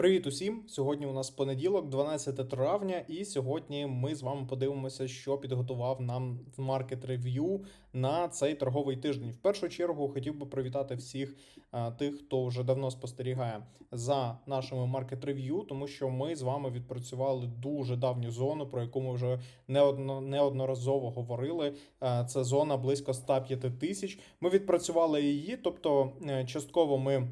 Привіт усім! Сьогодні у нас понеділок, 12 травня, і сьогодні ми з вами подивимося, що підготував нам Market Review на цей торговий тиждень. В першу чергу хотів би привітати всіх а, тих, хто вже давно спостерігає за нашими Market Review, тому що ми з вами відпрацювали дуже давню зону, про яку ми вже неодно, неодноразово говорили. А, Це зона близько 105 тисяч. Ми відпрацювали її, тобто е, частково ми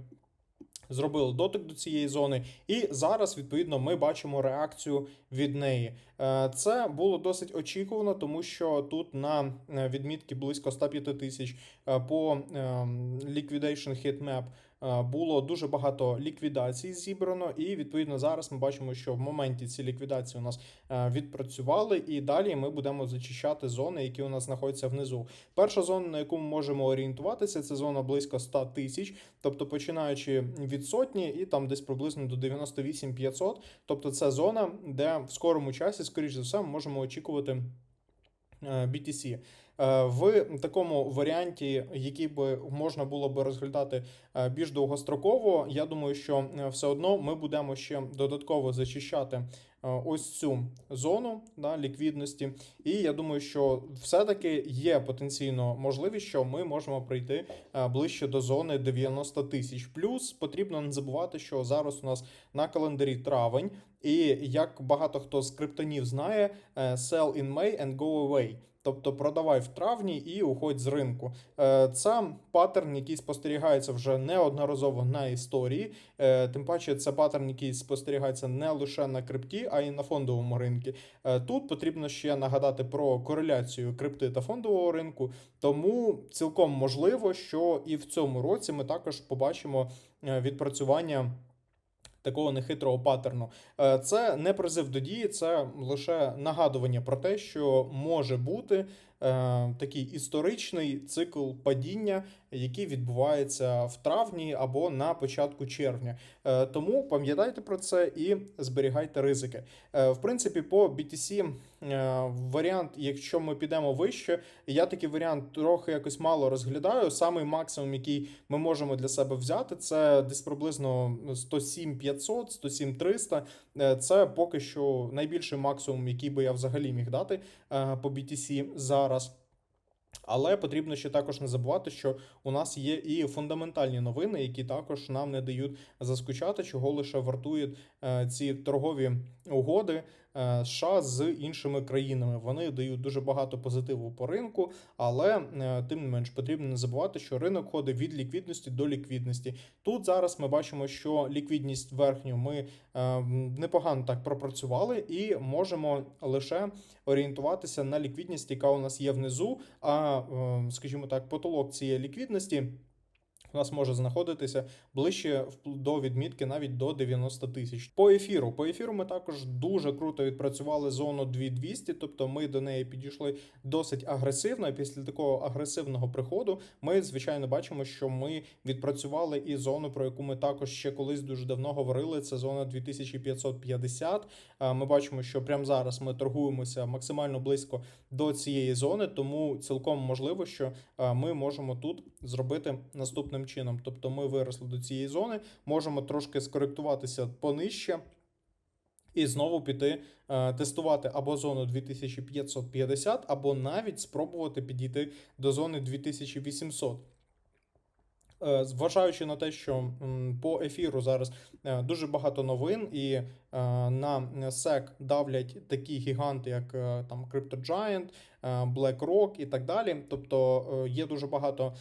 зробили дотик до цієї зони, і зараз відповідно ми бачимо реакцію від неї. Е, Це було досить очікувано, тому що тут на е, відмітки близько 105 тисяч е, по ем, Liquidation Hit Map е, було дуже багато ліквідацій зібрано, і відповідно зараз ми бачимо, що в моменті ці ліквідації у нас е, відпрацювали, і далі ми будемо зачищати зони, які у нас знаходяться внизу. Перша зона, на яку ми можемо орієнтуватися, це зона близько 100 тисяч, тобто починаючи від сотні і там десь приблизно до 98 500. Тобто це зона, де в скорому часі, скоріш за все, ми можемо очікувати. е, BTC. Е, В такому варіанті, який би можна було би розглядати е, більш довгостроково, я думаю, що е, все одно ми будемо ще додатково зачищати ось цю зону да, ліквідності. І я думаю, що все-таки є потенційно можливість, що ми можемо прийти ближче до зони 90 тисяч. Плюс потрібно не забувати, що зараз у нас на календарі травень, і як багато хто з криптонів знає, sell in May and go away. Тобто продавай в травні і уходь з ринку. Е, Це паттерн, який спостерігається вже неодноразово на історії. Е, Тим паче, це паттерн, який спостерігається не лише на крипті, а й на фондовому ринку. Е, Тут потрібно ще нагадати про кореляцію крипти та фондового ринку. Тому цілком можливо, що і в цьому році ми також побачимо відпрацювання. Такого нехитрого паттерну. Е, Це не призив до дії, це лише нагадування про те, що може бути е, такий історичний цикл падіння, який відбувається в травні або на початку червня. Е, Тому пам'ятайте про це і зберігайте ризики. В принципі, по BTC варіант, якщо ми підемо вище, я такий варіант трохи якось мало розглядаю. Самий максимум, який ми можемо для себе взяти, це десь приблизно 107 500, 107 300. Е, Це поки що найбільший максимум, який би я взагалі міг дати е, по BTC зараз. Але потрібно ще також не забувати, що у нас є і фундаментальні новини, які також нам не дають заскучати, чого лише вартують е, ці торгові угоди е, США з іншими країнами. Вони дають дуже багато позитиву по ринку, але е, тим не менш потрібно не забувати, що ринок ходить від ліквідності до ліквідності. Тут зараз ми бачимо, що ліквідність верхню ми е, непогано так пропрацювали, і можемо лише орієнтуватися на ліквідність, яка у нас є внизу. А, е, скажімо так, потолок цієї ліквідності. У нас може знаходитися ближче до відмітки навіть до 90 тисяч. По ефіру. По ефіру ми також дуже круто відпрацювали зону 2200, тобто ми до неї підійшли досить агресивно. І після такого агресивного приходу ми, звичайно, бачимо, що ми відпрацювали і зону, про яку ми також ще колись дуже давно говорили. Це зона 2550. Е, Ми бачимо, що прямо зараз ми торгуємося максимально близько до цієї зони, тому цілком можливо, що ми можемо тут зробити наступним чином. Тобто ми виросли до цієї зони, можемо трошки скоректуватися понижче. І знову піти е, тестувати або зону 2550, або навіть спробувати підійти до зони 2800. Е, Зважаючи на те, що по ефіру зараз е, дуже багато новин, і е, на SEC давлять такі гіганти, як там CryptoGiant, е, BlackRock і так далі. Тобто є дуже багато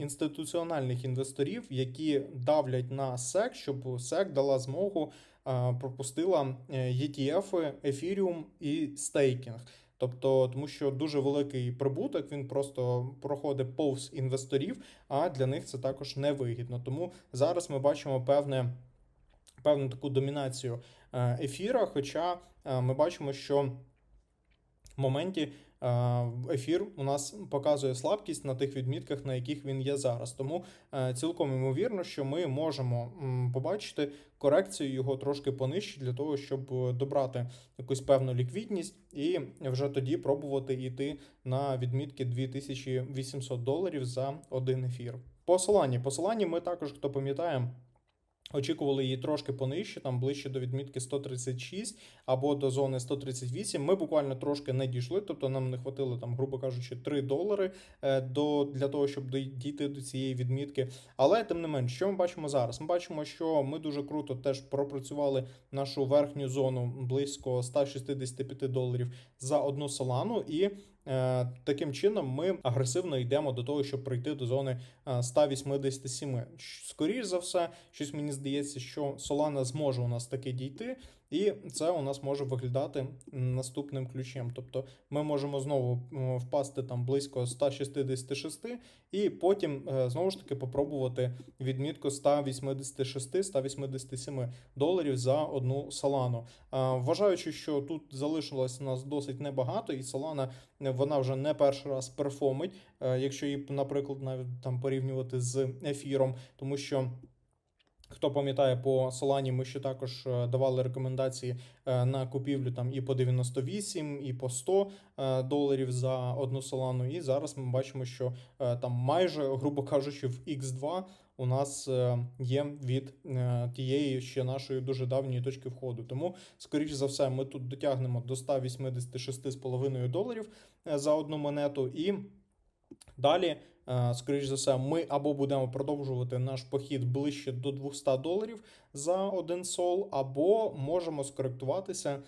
інституціональних інвесторів, які давлять на SEC, щоб SEC дала змогу е, пропустила е, ETF, Ethereum і стейкінг. Тобто, тому що дуже великий прибуток, він просто проходить повз інвесторів, а для них це також невигідно. Тому зараз ми бачимо певне, певну таку домінацію е, ефіра. Хоча ми бачимо, що в моменті ефір у нас показує слабкість на тих відмітках, на яких він є зараз. Тому е, цілком ймовірно, що ми можемо побачити корекцію його трошки понижче для того, щоб е, добрати якусь певну ліквідність, і вже тоді пробувати йти на відмітки 2800 доларів за один ефір. По Солані. По Солані ми також, хто пам'ятає, Очікували її трошки понижче, там ближче до відмітки 136 або до зони 138. Ми буквально трошки не дійшли, тобто нам не хватило там, грубо кажучи, 3 долари е, до, для того, щоб дійти до цієї відмітки. Але тим не менш, що ми бачимо зараз? Ми бачимо, що ми дуже круто теж пропрацювали нашу верхню зону близько 165 доларів за одну солану, і таким чином ми агресивно йдемо до того, щоб прийти до зони е, 187. Скоріше за все, щось мені здається, що Solana зможе у нас таки дійти, і це у нас може виглядати наступним ключем. Тобто ми можемо знову впасти там близько 166, і потім е, знову ж таки попробувати відмітку 186-187 доларів за одну. Е, Вважаючи, що тут залишилось нас досить небагато, і Solana е, вона вже не перший раз перформить, е, якщо її, наприклад, навіть там порівнювати з ефіром, тому що. Хто пам'ятає, по Солані ми ще також е, давали рекомендації е, на купівлю там і по 98, і по 100 е, доларів за одну Солану. І зараз ми бачимо, що там майже, грубо кажучи, в X2 у нас є від тієї ще нашої дуже давньої точки входу. Тому, скоріш за все, ми тут дотягнемо до 186,5 доларів за одну монету. І далі, скоріш за все, ми або будемо продовжувати наш похід ближче до 200 доларів за один сол, або можемо скоректуватися е,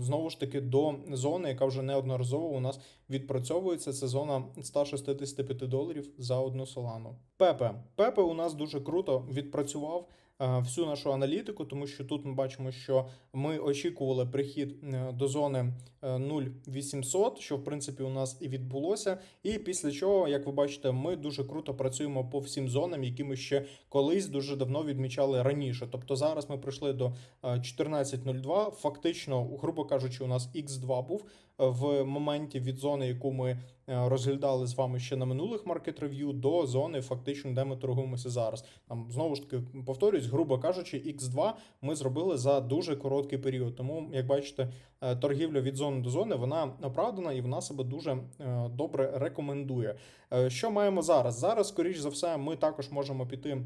знову ж таки до зони, яка вже неодноразово у нас відпрацьовується. Це зона 165 доларів за одну солану. Пепе. Пепе у нас дуже круто відпрацював е, всю нашу аналітику, тому що тут ми бачимо, що ми очікували прихід е, до зони е, 0,800, що в принципі у нас і відбулося. І після чого, як ви бачите, ми дуже круто працюємо по всім зонам, які ми ще колись дуже давно відмічали раніше. Тобто зараз ми прийшли до е, 14.02. Фактично, грубо кажучи, у нас X2 був е, в моменті від зони, яку ми е, розглядали з вами ще на минулих маркет рев'ю, до зони, фактично, де ми торгуємося зараз. Там знову ж таки повторюсь, грубо кажучи, X2 ми зробили за дуже короткий період. Тому, як бачите, е, торгівля від зони до зони вона оправдана і вона себе дуже е, добре рекомендує. Що маємо зараз? Зараз, скоріш за все, ми також можемо піти.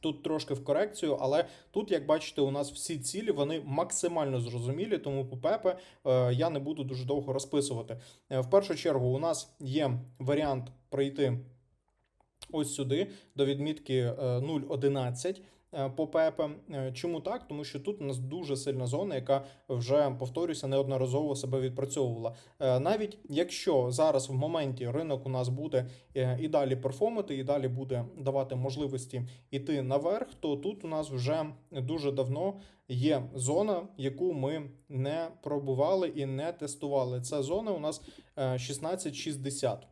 Тут трошки в корекцію, але тут, як бачите, у нас всі цілі вони максимально зрозумілі, тому по ПЕПе е, я не буду дуже довго розписувати. Е, В першу чергу, у нас є варіант пройти ось сюди до відмітки е, 0.11 е, по ПЕПе. Е, Чому так? Тому що тут у нас дуже сильна зона, яка вже повторюся, неодноразово себе відпрацьовувала. Е, Навіть якщо зараз в моменті ринок у нас буде е, і далі перформити, і далі буде давати можливості йти наверх, то тут у нас вже дуже давно є зона, яку ми не пробували і не тестували. Це зона у нас е, 1660.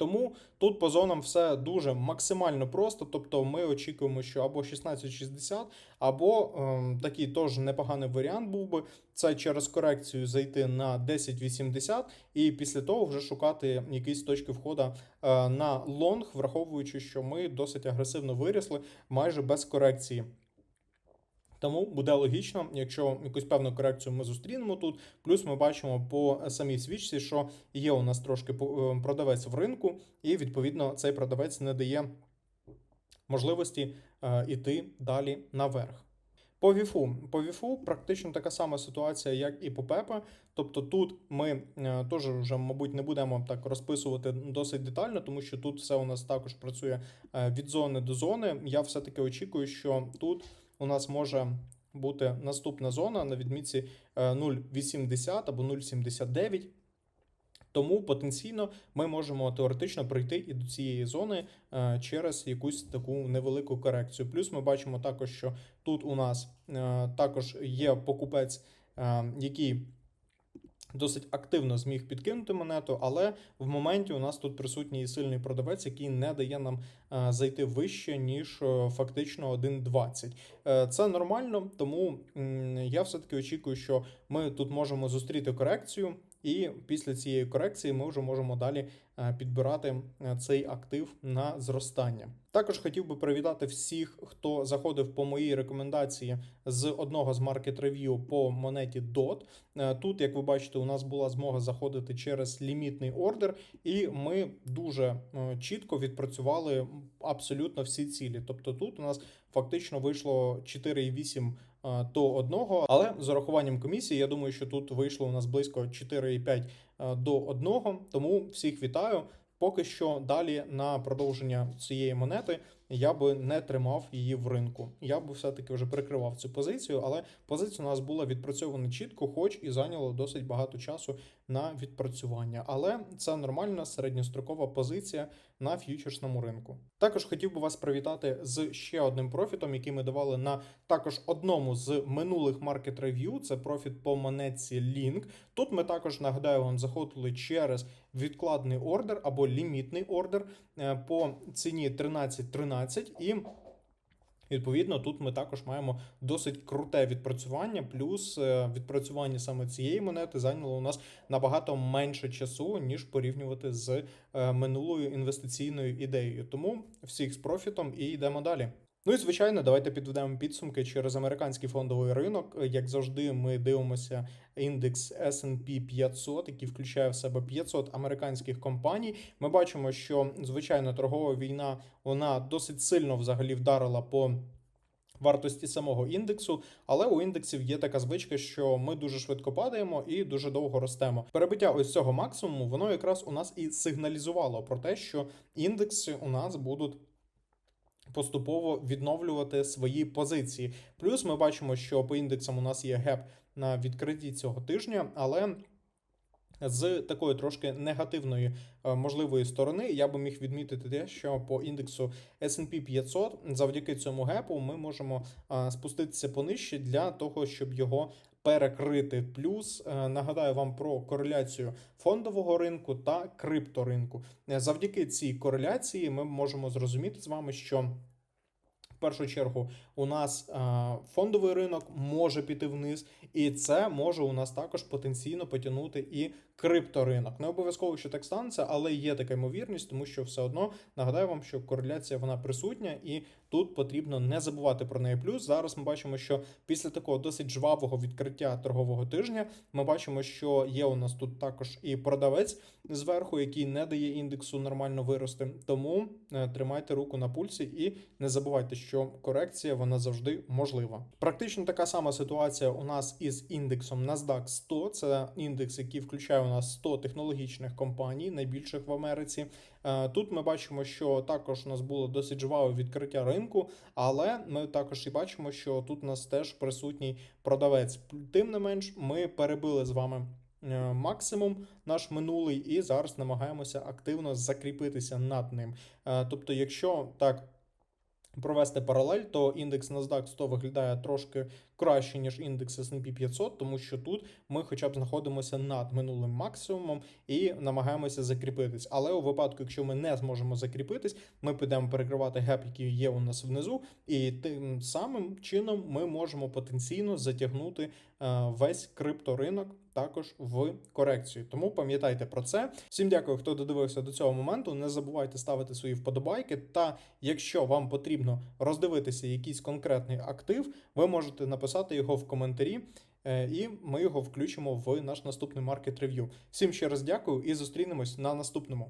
Тому тут по зонам все дуже максимально просто. Тобто ми очікуємо, що або 1660, або ем, такий теж непоганий варіант був би це через корекцію зайти на 1080 і після того вже шукати якісь точки входу е, на лонг, враховуючи, що ми досить агресивно вирісли майже без корекції. Тому буде логічно, якщо якусь певну корекцію ми зустрінемо тут. Плюс ми бачимо по самій свічці, що є у нас трошки е, продавець в ринку, і відповідно цей продавець не дає можливості е, іти далі наверх. По віфу. По віфу практично така сама ситуація, як і по ПЕПе. Тобто тут ми е, теж вже, мабуть, не будемо так розписувати досить детально, тому що тут все у нас також працює від зони до зони. Я все-таки очікую, що тут у нас може бути наступна зона на відмітці е, 0,80 або 0,79. Тому потенційно ми можемо теоретично прийти і до цієї зони е, через якусь таку невелику корекцію. Плюс ми бачимо також, що тут у нас е, також є покупець, е, який досить активно зміг підкинути монету, але в моменті у нас тут присутній сильний продавець, який не дає нам е, зайти вище, ніж е, фактично 1,20. Е, Це нормально, тому я все-таки очікую, що ми тут можемо зустріти корекцію. І після цієї корекції ми вже можемо далі е, підбирати е, цей актив на зростання. Також хотів би привітати всіх, хто заходив по моїй рекомендації з одного з маркет рев'ю по монеті DOT. Е, Тут, як ви бачите, у нас була змога заходити через лімітний ордер, і ми дуже чітко відпрацювали абсолютно всі цілі. Тобто тут у нас фактично вийшло 4,8 е, до одного, але з урахуванням комісії, я думаю, що тут вийшло у нас близько 4,5 е, до одного. тому всіх вітаю. Поки що далі на продовження цієї монети я би не тримав її в ринку. Я би все-таки вже прикривав цю позицію, але позиція у нас була відпрацьована чітко, хоч і зайняло досить багато часу на відпрацювання. Але це нормальна середньострокова позиція на ф'ючерсному ринку. Також хотів би вас привітати з ще одним профітом, який ми давали на також одному з минулих маркет рев'ю. Це профіт по монетці Link. Тут ми також нагадаю вам заходили через відкладний ордер або лімітний ордер е, по ціні 13.13 і. Відповідно, тут ми також маємо досить круте відпрацювання, плюс е, відпрацювання саме цієї монети зайняло у нас набагато менше часу, ніж порівнювати з е, минулою інвестиційною ідеєю. Тому всіх з профітом і йдемо далі. Ну і звичайно, давайте підведемо підсумки через американський фондовий ринок. Як завжди, ми дивимося індекс S&P 500, який включає в себе 500 американських компаній. Ми бачимо, що звичайно торгова війна вона досить сильно взагалі вдарила по. Вартості самого індексу, але у індексів є така звичка, що ми дуже швидко падаємо і дуже довго ростемо. Перебиття ось цього максимуму, воно якраз у нас і сигналізувало про те, що індекси у нас будуть поступово відновлювати свої позиції. Плюс ми бачимо, що по індексам у нас є геп на відкритті цього тижня, але. З такої трошки негативної е, можливої сторони я би міг відмітити те, що по індексу S&P 500 завдяки цьому гепу ми можемо е, спуститися понижче для того, щоб його перекрити. Плюс е, нагадаю вам про кореляцію фондового ринку та крипторинку. Е, Завдяки цій кореляції ми можемо зрозуміти з вами, що в першу чергу у нас е, фондовий ринок може піти вниз, і це може у нас також потенційно потягнути і крипторинок. Не обов'язково, що так станеться, але є така ймовірність, тому що все одно нагадаю вам, що кореляція вона присутня, і тут потрібно не забувати про неї. Плюс зараз ми бачимо, що після такого досить жвавого відкриття торгового тижня ми бачимо, що є у нас тут також і продавець зверху, який не дає індексу нормально вирости. Тому е, тримайте руку на пульсі і не забувайте, що корекція вона завжди можлива. Практично така сама ситуація у нас із індексом NASDAQ 100. Це індекс, який включає нас 100 технологічних компаній, найбільших в Америці. Е, Тут ми бачимо, що також у нас було досить жваве відкриття ринку, але ми також і бачимо, що тут у нас теж присутній продавець. Тим не менш, ми перебили з вами. е, Максимум наш минулий, і зараз намагаємося активно закріпитися над ним. Е, Тобто, якщо так провести паралель, то індекс NASDAQ 100 виглядає трошки краще, ніж індекс S&P 500, тому що тут ми хоча б знаходимося над минулим максимумом і намагаємося закріпитись. Але у випадку, якщо ми не зможемо закріпитись, ми підемо перекривати геп, який є у нас внизу, і тим самим чином ми можемо потенційно затягнути е, весь крипторинок також в корекцію. Тому пам'ятайте про це. Всім дякую, хто додивився до цього моменту. Не забувайте ставити свої вподобайки. Та якщо вам потрібно роздивитися якийсь конкретний актив, ви можете написати його в коментарі. е, І ми його включимо в наш наступний маркет рев'ю. Всім ще раз дякую і зустрінемось на наступному.